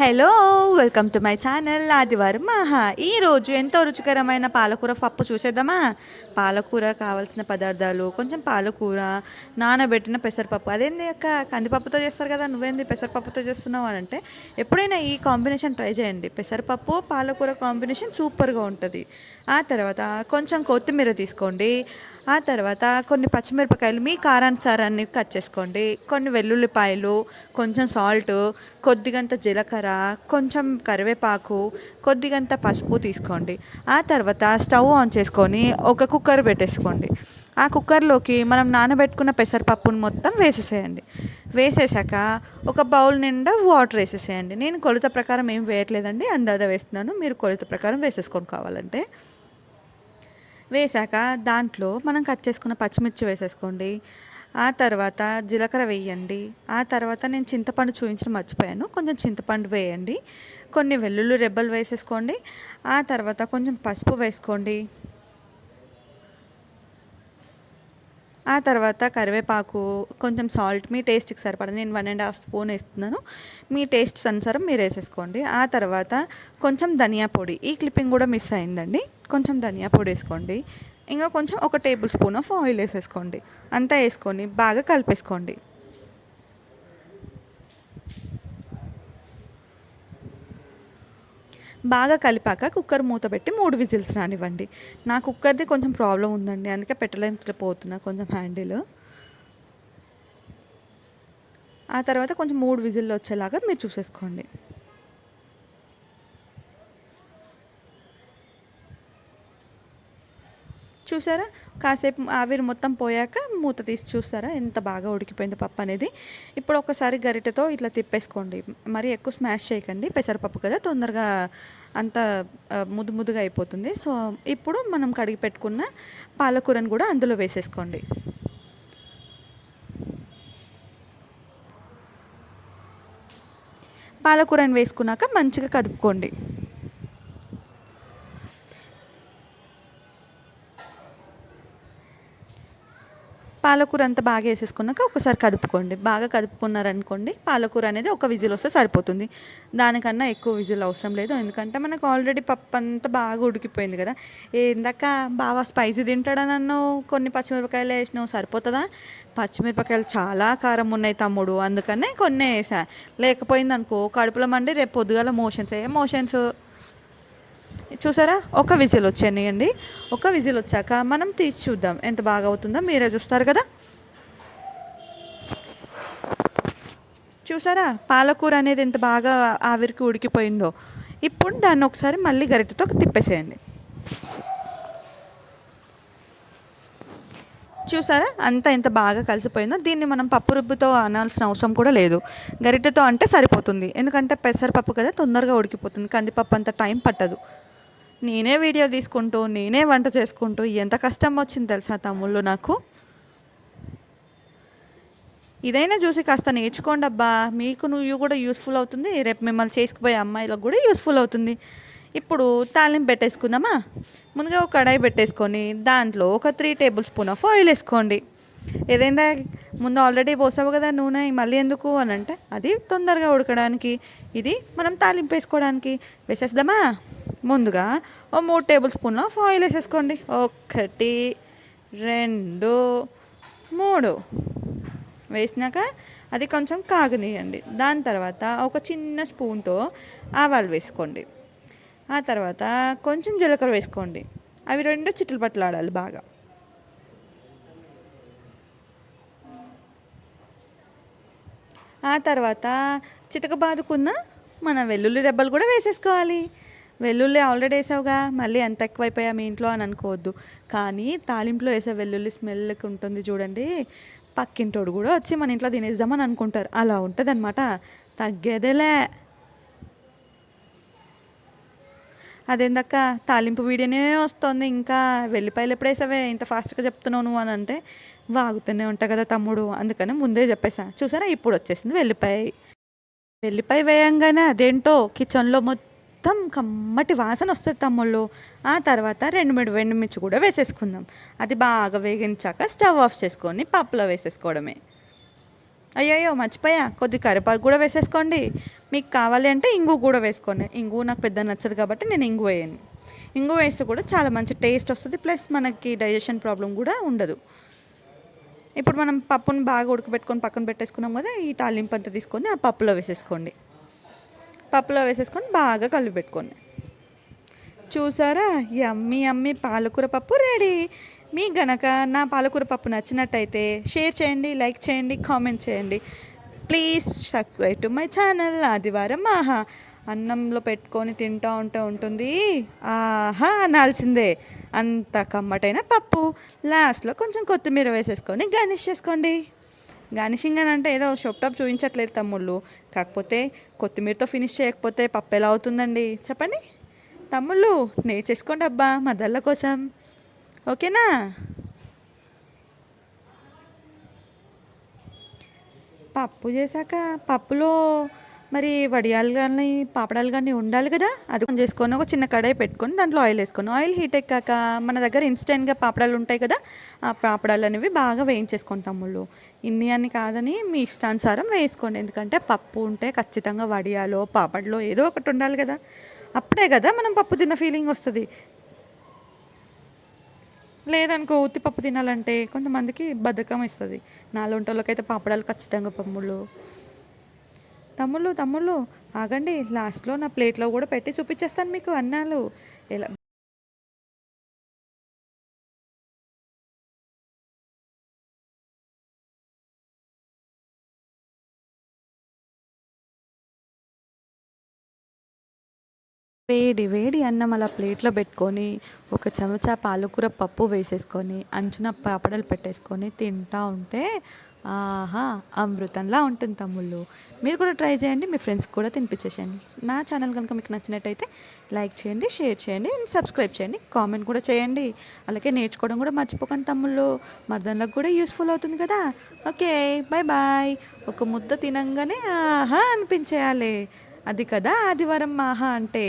Hello welcome to my channel ఆదివారం మహా. ఈరోజు ఎంతో రుచికరమైన పాలకూర పప్పు చూసేద్దామా? పాలకూర కావాల్సిన పదార్థాలు కొంచెం పాలకూర నానబెట్టిన పెసరపప్పు. అదేంది అక్క? కందిపప్పుతో చేస్తారు కదా నువ్వేంది పెసరపప్పుతో చేస్తున్నావు అని అంటే ఎప్పుడైనా ఈ కాంబినేషన్ ట్రై చేయండి. పెసరపప్పు పాలకూర కాంబినేషన్ సూపర్గా ఉంటుంది. ఆ తర్వాత కొంచెం కొత్తిమీర తీసుకోండి. ఆ తర్వాత కొన్ని పచ్చిమిరపకాయలు మీ కారానుసారాన్ని కట్ చేసుకోండి. కొన్ని వెల్లుల్లిపాయలు కొంచెం సాల్ట్ కొద్దిగంత జీలకర్ర కొంచెం కరివేపాకు కొద్దిగంత పసుపు తీసుకోండి. ఆ తర్వాత స్టవ్ ఆన్ చేసుకొని ఒక కుక్కర్ పెట్టేసుకోండి. ఆ కుక్కర్లోకి మనం నానబెట్టుకున్న పెసరపప్పును మొత్తం వేసేసేయండి. వేసేసాక ఒక బౌల్ నిండా వాటర్ వేసేసేయండి. నేను కొలత ప్రకారం ఏం వేయట్లేదండి అందాజ వేస్తున్నాను. మీరు కొలత ప్రకారం వేసేసుకొని కావాలంటే. వేసాక దాంట్లో మనం కట్ చేసుకున్న పచ్చిమిర్చి వేసేసుకోండి. ఆ తర్వాత జీలకర్ర వేయండి. ఆ తర్వాత నేను చింతపండు చూపించడం మర్చిపోయాను. కొంచెం చింతపండు వేయండి. కొన్ని వెల్లుల్లి రెబ్బలు వేసేసుకోండి. ఆ తర్వాత కొంచెం పసుపు వేసుకోండి. ఆ తర్వాత కరివేపాకు కొంచెం సాల్ట్ మీ టేస్ట్కి సరిపడా నేను వన్ అండ్ హాఫ్ స్పూన్ వేస్తున్నాను. మీ టేస్ట్ అనుసారం మీరు వేసేసుకోండి. ఆ తర్వాత కొంచెం ధనియా పొడి ఈ క్లిప్పింగ్ కూడా మిస్ అయిందండి. కొంచెం ధనియా పొడి వేసుకోండి. ఇంకా కొంచెం ఒక టేబుల్ స్పూన్ ఆఫ్ ఆయిల్ వేసేసుకోండి. అంతా వేసుకొని బాగా కలిపేసుకోండి. బాగా కలిపాక కుక్కర్ మూత పెట్టి మూడు విజిల్స్ రానివ్వండి. నా కుక్కర్ది కొంచెం ప్రాబ్లం ఉందండి. అందుకే పెట్టలేకపోతున్నా కొంచెం హ్యాండిల్. ఆ తర్వాత కొంచెం మూడు విజిల్లు వచ్చేలాగా మీరు చూసేసుకోండి. చూసారా? కాసేపు ఆవిరి మొత్తం పోయాక మూత తీసి చూస్తారా ఎంత బాగా ఉడికిపోయింది పప్పు అనేది. ఇప్పుడు ఒకసారి గరిటెతో ఇట్లా తిప్పేసుకోండి. మరి ఎక్కువ స్మాష్ చేయకండి. పెసరపప్పు కదా తొందరగా అంత ముదు ముదుగా అయిపోతుంది. సో ఇప్పుడు మనం కడిగి పెట్టుకున్న పాలకూరను కూడా అందులో వేసేసుకోండి. పాలకూరని వేసుకున్నాక మంచిగా కదుపుకోండి. పాలకూర అంతా బాగా వేసేసుకున్నాక ఒకసారి కదుపుకోండి. బాగా కదుపుకున్నారనుకోండి పాలకూర అనేది ఒక విజిల్ వస్తే సరిపోతుంది. దానికన్నా ఎక్కువ విజిల్ అవసరం లేదు. ఎందుకంటే మనకు ఆల్రెడీ పప్పు అంతా బాగా ఉడికిపోయింది కదా. ఇందాక బాగా స్పైసీ తింటాడని నన్ను కొన్ని పచ్చిమిరపకాయలు వేసినావు సరిపోతుందా? పచ్చిమిరపకాయలు చాలా కారం ఉన్నాయి తమ్ముడు అందుకనే కొన్ని వేసా. లేకపోయింది అనుకో కడుపులో మండి రేపు పొద్దుగాల మోషన్స్ ఏ మోషన్స్ చూసారా? ఒక విజిల్ వచ్చాయండి. ఒక విజిల్ వచ్చాక మనం తీసి చూద్దాం. ఎంత బాగా అవుతుందో మీరే చూస్తారు కదా? చూసారా? పాలకూర అనేది ఎంత బాగా ఆవిరికి ఉడికిపోయిందో. ఇప్పుడు దాన్ని ఒకసారి మళ్ళీ గరిటెతో తిప్పేసేయండి. చూసారా? అంతా ఎంత బాగా కలిసిపోయిందో. దీన్ని మనం పప్పు రుబ్బుతో అనాల్సిన అవసరం కూడా లేదు. గరిటెతో అంటే సరిపోతుంది. ఎందుకంటే పెసరపప్పు కదా తొందరగా ఉడికిపోతుంది. కందిపప్పు అంత టైం పట్టదు. నేనే వీడియో తీసుకుంటూ నేనే వంట చేసుకుంటూ ఎంత కష్టం వచ్చింది తెలుసా తమ్ముళ్ళు నాకు? ఇదైనా చూసి కాస్త నేర్చుకోండి అబ్బా. మీకు నువ్వు కూడా యూస్ఫుల్ అవుతుంది. రేపు మిమ్మల్ని చేసుకుపోయే అమ్మాయిలకు కూడా యూస్ఫుల్ అవుతుంది. ఇప్పుడు తాలింపు పెట్టేసుకుందామా? ముందుగా ఒక కడాయి పెట్టేసుకొని దాంట్లో ఒక three tablespoon of oil వేసుకోండి. ఏదైందా ముందు ఆల్రెడీ పోసావు కదా నూనె మళ్ళీ ఎందుకు అని అంటే అది తొందరగా ఉడకడానికి ఇది మనం తాలింపు వేసుకోవడానికి. వేసేద్దామా? ముందుగా ఓ మూడు టేబుల్ స్పూన్ ఆఫ్ ఆయిల్ వేసేసుకోండి. ఒకటి రెండు మూడు. వేసినాక అది కొంచెం కాగనీయండి దాని తర్వాత ఒక చిన్న స్పూన్తో ఆవాలు వేసుకోండి. ఆ తర్వాత కొంచెం జీలకర్ర వేసుకోండి. అవి రెండు చిట్లు పట్లాడాలి బాగా. ఆ తర్వాత చితకబాదుకున్న మన వెల్లుల్లి రెబ్బలు కూడా వేసేసుకోవాలి. వెల్లుల్లి ఆల్రెడీ వేసావుగా మళ్ళీ ఎంత ఎక్కువైపోయా మీ ఇంట్లో అని అనుకోవద్దు. కానీ తాలింపులో వేసే వెల్లుల్లి స్మెల్కి ఉంటుంది చూడండి. పక్కింటోడు కూడా వచ్చి మన ఇంట్లో తినేద్దామని అనుకుంటారు. అలా ఉంటుంది అనమాట తగ్గేదేలే. అదేందక్క? తాలింపు వీడియోనే వస్తుంది. ఇంకా వెల్లిపాయలు ఎప్పుడు వేసావే? ఇంత ఫాస్ట్గా చెప్తున్నావు నువ్వు అని అంటే వాగుతూనే ఉంటా కదా తమ్ముడు అందుకని ముందే చెప్పేసా. చూసారా? ఇప్పుడు వచ్చేసింది వెల్లిపాయ. వెల్లిపాయ వేయంగానే అదేంటో కిచెన్లో మొత్తం మొత్తం కమ్మటి వాసన వస్తుంది తమ్ముళ్ళు. ఆ తర్వాత రెండు మూడు ఎండుమిర్చి కూడా వేసేసుకుందాం. అది బాగా వేగించాక స్టవ్ ఆఫ్ చేసుకొని పప్పులో వేసేసుకోవడమే. అయ్యయ్యో మర్చిపోయా. కొద్ది కరివేపాకు కూడా వేసేసుకోండి. మీకు కావాలి అంటే ఇంగు కూడా వేసుకోండి. ఇంగు నాకు పెద్ద నచ్చదు కాబట్టి నేను ఇంగు వేయను. ఇంగు వేస్తే కూడా చాలా మంచి టేస్ట్ వస్తుంది. ప్లస్ మనకి డైజెషన్ ప్రాబ్లం కూడా ఉండదు. ఇప్పుడు మనం పప్పును బాగా ఉడకబెట్టుకొని పక్కన పెట్టేసుకున్నాం కదా ఈ తాలింపు అంతా తీసుకొని ఆ పప్పులో వేసేసుకోండి. పప్పులో వేసేసుకొని బాగా కలిపి పెట్టుకోండి. చూసారా? యమ్మి అమ్మి పాలకూర పప్పు రెడీ మీ గనక నా పాలకూర పప్పు నచ్చినట్టయితే షేర్ చేయండి లైక్ చేయండి కామెంట్ చేయండి. Please subscribe to my channel. ఆదివారం ఆహా అన్నంలో పెట్టుకొని తింటూ ఉంటే ఉంటుంది. ఆహా అనాల్సిందే. అంత కమ్మటైన పప్పు. లాస్ట్లో కొంచెం కొత్తిమీర వేసేసుకొని గార్నిష్ చేసుకోండి. గార్నిషింగ్ అని అంటే ఏదో షాప్ టాప్ చూపించట్లేదు తమ్ముళ్ళు. కాకపోతే కొత్తిమీరతో ఫినిష్ చేయకపోతే పప్పు ఎలా అవుతుందండి? చెప్పండి. తమ్ముళ్ళు నేర్చేసుకోండి అబ్బా మరదళ్ళ కోసం. ఓకేనా? పప్పు చేశాక పప్పులో మరి వడియాలు కానీ పాపడాలు కానీ ఉండాలి కదా? అది కొంచెం చేసుకొని ఒక చిన్న కడాయి పెట్టుకొని దాంట్లో ఆయిల్ వేసుకొని ఆయిల్ హీట్ ఎక్కాక మన దగ్గర ఇన్స్టెంట్గా పాపడాలు ఉంటాయి కదా ఆ పాపడాలు అనేవి బాగా వేయించేసుకుంటాం తమ్ముళ్ళు ఇన్ని అని కాదని మీ ఇష్టానుసారం వేసుకోండి. ఎందుకంటే పప్పు ఉంటే ఖచ్చితంగా వడియాలో పాపడలో ఏదో ఒకటి ఉండాలి కదా. అప్పుడే కదా మనం పప్పు తిన్న ఫీలింగ్ వస్తుంది. లేదనుకో ఉత్తి పప్పు తినాలంటే కొంతమందికి బద్ధకం ఇస్తుంది నాలుగుంటోళ్ళకైతే పాపడాలు ఖచ్చితంగా పమ్ముళ్ళు తమ్ముళ్ళు తమ్ముళ్ళు. ఆగండి లాస్ట్లో నా ప్లేట్లో కూడా పెట్టి చూపించేస్తాను మీకు అన్నాలు. ఎలా వేడి వేడి అన్నం అలా ప్లేట్లో పెట్టుకొని ఒక చెంచా పాలకూర పప్పు వేసేసుకొని అంచున పాపడలు పెట్టేసుకొని తింటా ఉంటే ఆహా అమృతంలా ఉంటుంది తమ్ముళ్ళు. మీరు కూడా ట్రై చేయండి మీ ఫ్రెండ్స్కి కూడా తినిపించేసేయండి. నా ఛానల్ కనుక మీకు నచ్చినట్టయితే లైక్ చేయండి షేర్ చేయండి అండ్ సబ్స్క్రైబ్ చేయండి కామెంట్ కూడా చేయండి. అలాగే నేర్చుకోవడం కూడా మర్చిపోకండి తమ్ముళ్ళు. మర్దన్లకు కూడా యూస్ఫుల్ అవుతుంది కదా. Okay bye bye. ఒక ముద్ద తినంగానే ఆహా అనిపించేయాలి. అది కదా ఆదివారం ఆహా అంటే